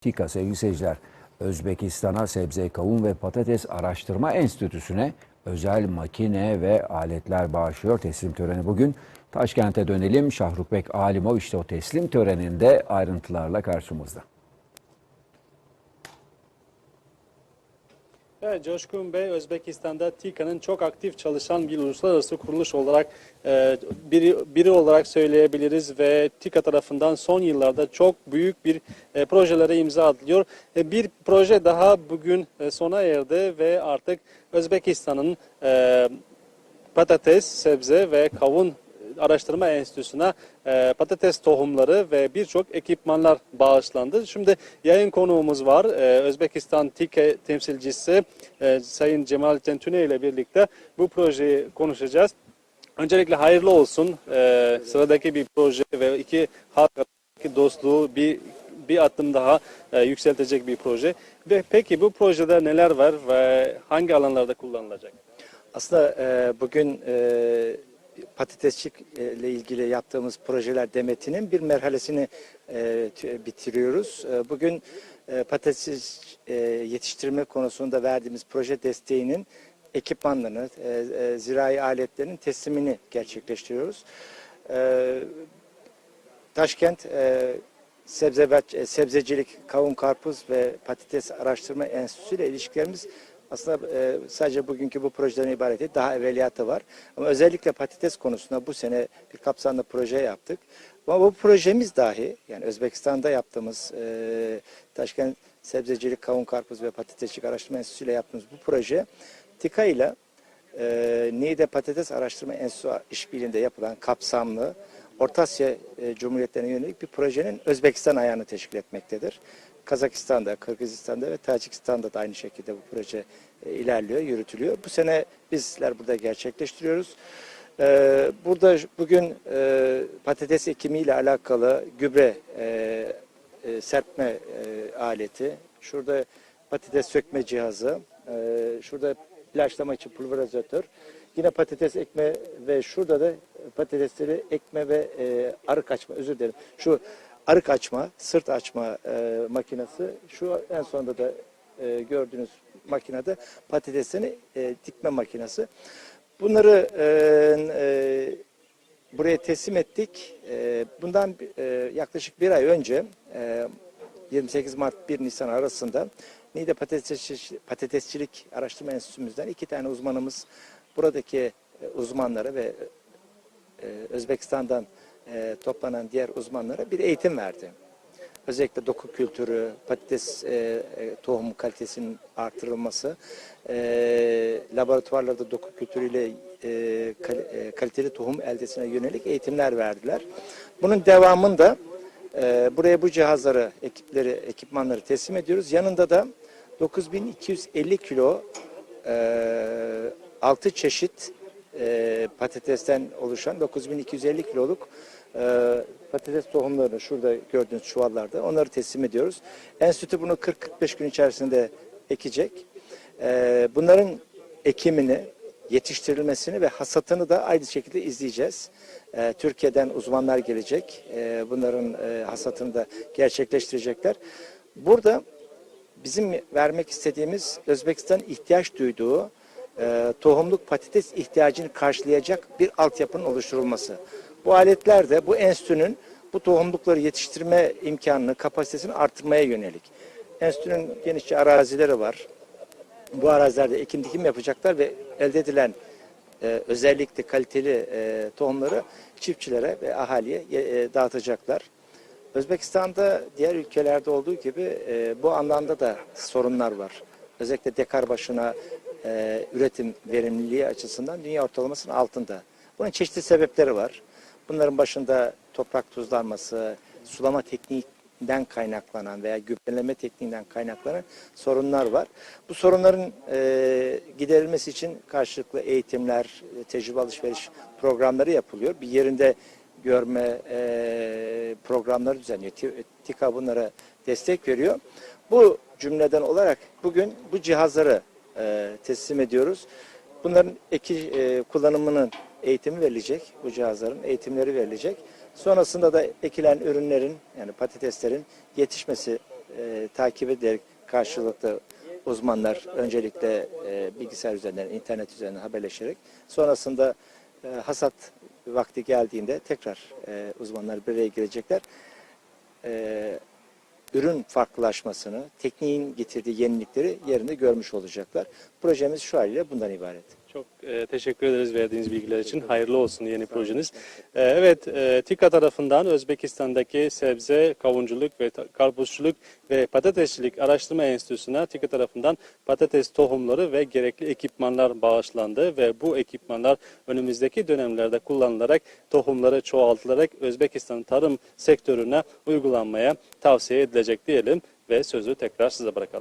TİKA sevgili seyirciler, Özbekistan'a Sebze, Kavun ve Patates Araştırma Enstitüsü'ne özel makine ve aletler bağışlıyor. Teslim töreni bugün. Taşkent'e dönelim. Şahrukbek Alimov işte o teslim töreninde ayrıntılarla karşımızda. Evet, Coşkun Bey, Özbekistan'da TİKA'nın çok aktif çalışan bir uluslararası kuruluş olarak e, biri, biri olarak söyleyebiliriz ve TİKA tarafından son yıllarda çok büyük bir e, projelere imza atılıyor. E, bir proje daha bugün sona erdi ve artık Özbekistan'ın patates, sebze ve kavun Araştırma Enstitüsü'ne e, patates tohumları ve birçok ekipmanlar bağışlandı. Şimdi yayın konuğumuz var. E, Özbekistan TİKE temsilcisi e, Sayın Cemal Tentüne ile birlikte bu projeyi konuşacağız. Öncelikle hayırlı olsun. E, sıradaki bir proje ve iki halk arasındaki dostluğu bir bir adım daha e, yükseltecek bir proje. Ve peki bu projede neler var ve hangi alanlarda kullanılacak? Aslında e, bugün e, patatesçik e, ilgili yaptığımız projeler demetinin bir merhalesini e, bitiriyoruz. E, bugün patates yetiştirme konusunda verdiğimiz proje desteğinin ekipmanlarını, e, zirai aletlerinin teslimini gerçekleştiriyoruz. E, Taşkent sebze sebzecilik, kavun, karpuz ve patates araştırma enstitüsü ile ilişkilerimiz aslında e, sadece bugünkü bu projeden ibaret değil, daha evveliyatı var. Ama özellikle patates konusunda bu sene bir kapsamlı proje yaptık. Ama bu projemiz dahi, yani Özbekistan'da yaptığımız e, Taşkent Sebzecilik, Kavun, Karpuz ve Patatesçilik Araştırma Enstitüsü ile yaptığımız bu proje TİKA ile e, Patates Araştırma Enstitüsü işbirliğinde yapılan kapsamlı Orta Asya e, Cumhuriyetlerine yönelik bir projenin Özbekistan ayağını teşkil etmektedir. Kazakistan'da, Kırgızistan'da ve Tacikistan'da da aynı şekilde bu proje e, ilerliyor, yürütülüyor. Bu sene bizler burada gerçekleştiriyoruz. E, burada bugün e, patates ekimiyle alakalı gübre serpme aleti, şurada patates sökme cihazı, şurada ilaçlama için pulverizatör, yine patates ekme ve şurada da patatesleri ekme ve e, arık açma, özür dilerim. Şu arık açma, sırt açma e, makinesi, şu en sonunda da e, gördüğünüz makinede patatesini e, dikme makinesi. Bunları e, e, buraya teslim ettik. E, bundan e, yaklaşık bir ay önce e, 28 Mart 1 Nisan arasında Niğde Patatesçi- Patatesçilik Araştırma Enstitümüzden iki tane uzmanımız buradaki e, uzmanlara ve e, Özbekistan'dan e, toplanan diğer uzmanlara bir eğitim verdi. Özellikle doku kültürü, patates e, e, tohum kalitesinin artırılması, e, laboratuvarlarda doku kültürüyle e, kal- e, kaliteli tohum eldesine yönelik eğitimler verdiler. Bunun devamında e, buraya bu cihazları, ekipleri, ekipmanları teslim ediyoruz. Yanında da 9250 kilo e, 6 çeşit e, patatesten oluşan 9250 kiloluk e, patates tohumlarını şurada gördüğünüz çuvallarda onları teslim ediyoruz. Enstitü bunu 40-45 gün içerisinde ekecek. E, bunların ekimini, yetiştirilmesini ve hasatını da aynı şekilde izleyeceğiz. E, Türkiye'den uzmanlar gelecek. E, bunların e, hasatını da gerçekleştirecekler. Burada bizim vermek istediğimiz Özbekistan ihtiyaç duyduğu e, tohumluk patates ihtiyacını karşılayacak bir altyapının oluşturulması. Bu aletler de bu enstitünün bu tohumlukları yetiştirme imkanını, kapasitesini artırmaya yönelik. Enstitünün genişçe arazileri var. Bu arazilerde ekim dikim yapacaklar ve elde edilen e, özellikle kaliteli e, tohumları çiftçilere ve ahaliye e, dağıtacaklar. Özbekistan'da diğer ülkelerde olduğu gibi e, bu anlamda da sorunlar var. Özellikle dekar başına e, üretim verimliliği açısından dünya ortalamasının altında. Bunun çeşitli sebepleri var. Bunların başında toprak tuzlanması, sulama tekniğinden kaynaklanan veya gübreleme tekniğinden kaynaklanan sorunlar var. Bu sorunların e, giderilmesi için karşılıklı eğitimler, e, tecrübe alışveriş programları yapılıyor. Bir yerinde görme e, programları düzenliyor. Ti- TİKA bunlara destek veriyor. Bu cümleden olarak bugün bu cihazları e, teslim ediyoruz. Bunların eki e, kullanımının eğitimi verilecek. Bu cihazların eğitimleri verilecek. Sonrasında da ekilen ürünlerin yani patateslerin yetişmesi e, takip ederek karşılıklı uzmanlar öncelikle e, bilgisayar üzerinden, internet üzerinden haberleşerek sonrasında e, hasat vakti geldiğinde tekrar e, uzmanlar bir araya gelecekler. E, ürün farklılaşmasını, tekniğin getirdiği yenilikleri yerinde görmüş olacaklar. Projemiz şu haliyle bundan ibaret. Çok e, teşekkür ederiz verdiğiniz bilgiler için. Hayırlı olsun yeni projeniz. E, evet, e, TİKA tarafından Özbekistan'daki sebze, kavunculuk ve karpuzculuk ve patatesçilik araştırma enstitüsüne TİKA tarafından patates tohumları ve gerekli ekipmanlar bağışlandı ve bu ekipmanlar önümüzdeki dönemlerde kullanılarak tohumları çoğaltılarak Özbekistan tarım sektörüne uygulanmaya tavsiye edilecek diyelim ve sözü tekrar size bırakalım.